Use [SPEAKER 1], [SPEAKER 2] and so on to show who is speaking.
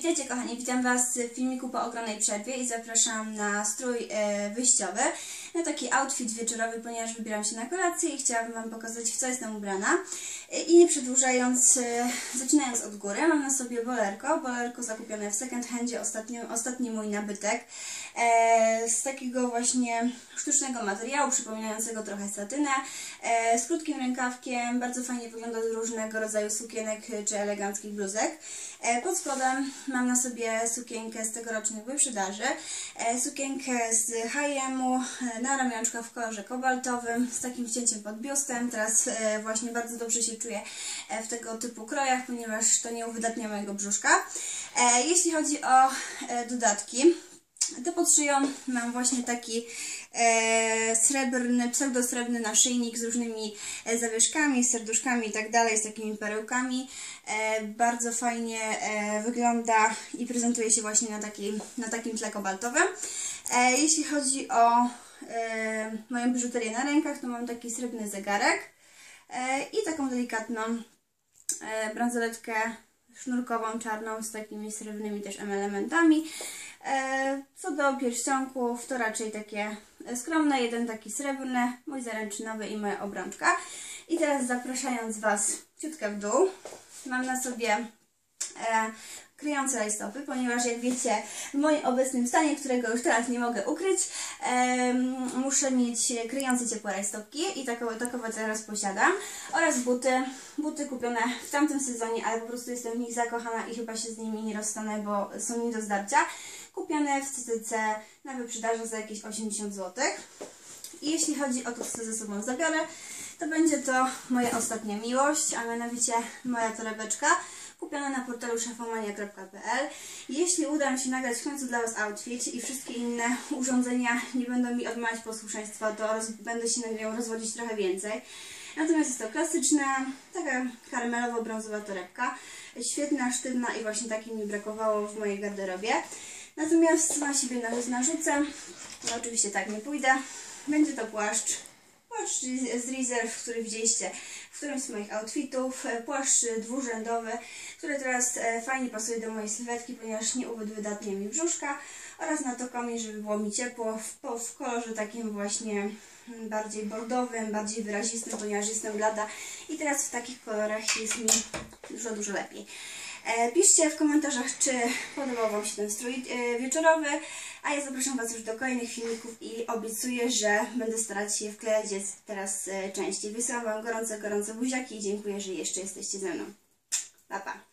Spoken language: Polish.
[SPEAKER 1] Witajcie kochani, witam Was w filmiku po ogromnej przerwie i zapraszam na strój e, wyjściowy, na taki outfit wieczorowy, ponieważ wybieram się na kolację i chciałabym Wam pokazać w co jestem ubrana. E, I nie przedłużając, e, zaczynając od góry, mam na sobie bolerko, bolerko zakupione w second handzie, ostatni, ostatni mój nabytek, z takiego właśnie sztucznego materiału, przypominającego trochę satynę, z krótkim rękawkiem, bardzo fajnie wygląda z różnego rodzaju sukienek czy eleganckich bluzek. Pod spodem mam na sobie sukienkę z tegorocznych wyprzedaży, e, sukienkę z H&M-u e, na ramionczkach w kolorze kobaltowym z takim wcięciem pod biustem. Teraz e, właśnie bardzo dobrze się czuję w tego typu krojach, ponieważ to nie uwydatnia mojego brzuszka. Jeśli chodzi o dodatki, to pod szyją mam właśnie taki e, srebrny, pseudosrebrny naszyjnik z różnymi e, zawieszkami, serduszkami i tak dalej, z takimi perełkami. E, bardzo fajnie e, wygląda i prezentuje się właśnie na, takiej, na takim tle kobaltowym. E, jeśli chodzi o e, moją biżuterię na rękach, to mam taki srebrny zegarek e, i taką delikatną bransoletkę sznurkową, czarną, z takimi srebrnymi też elementami. E, Co do pierścionków, to raczej takie skromne, jeden taki srebrny, mój zaręczynowy i moja obrączka. I teraz zapraszając Was ciutkę w dół, mam na sobie e, kryjące rajstopy, ponieważ jak wiecie, w moim obecnym stanie, którego już teraz nie mogę ukryć, em, muszę mieć kryjące ciepłe rajstopki i takowe, takowe teraz posiadam, oraz buty, buty kupione w tamtym sezonie, ale po prostu jestem w nich zakochana i chyba się z nimi nie rozstanę, bo są nie do zdarcia. Kupione w CCC na wyprzedaży za jakieś 80 zł. I jeśli chodzi o to, co ze sobą zabiorę, to będzie to moja ostatnia miłość, a mianowicie moja torebeczka kupiona na portalu szafomania.pl. Jeśli uda mi się nagrać w końcu dla Was outfit i wszystkie inne urządzenia nie będą mi odmawiać posłuszeństwa, to będę się nad nią rozwodzić trochę więcej. Natomiast jest to klasyczna, taka karmelowo-brązowa torebka. Świetna, sztywna i właśnie takiej mi brakowało w mojej garderobie. Natomiast na siebie narzucę, no oczywiście tak nie pójdę. Będzie to płaszcz Płaszcz z Reserve, który widzieliście w którymś z moich outfitów. Płaszcz dwurzędowy, który teraz e, fajnie pasuje do mojej sylwetki, ponieważ nie uwydatnia mi brzuszka. Oraz na to komień, żeby było mi ciepło w, w kolorze takim właśnie mm, bardziej bordowym, bardziej wyrazistym, ponieważ jestem blada. I teraz w takich kolorach jest mi dużo, dużo lepiej. E, Piszcie w komentarzach, czy podobał Wam się ten strój e, wieczorowy, a ja zapraszam Was już do kolejnych filmików i obiecuję, że będę starać się wklejać teraz e, częściej. Wysyłam Wam gorące, gorące buziaki i dziękuję, że jeszcze jesteście ze mną. Pa, pa!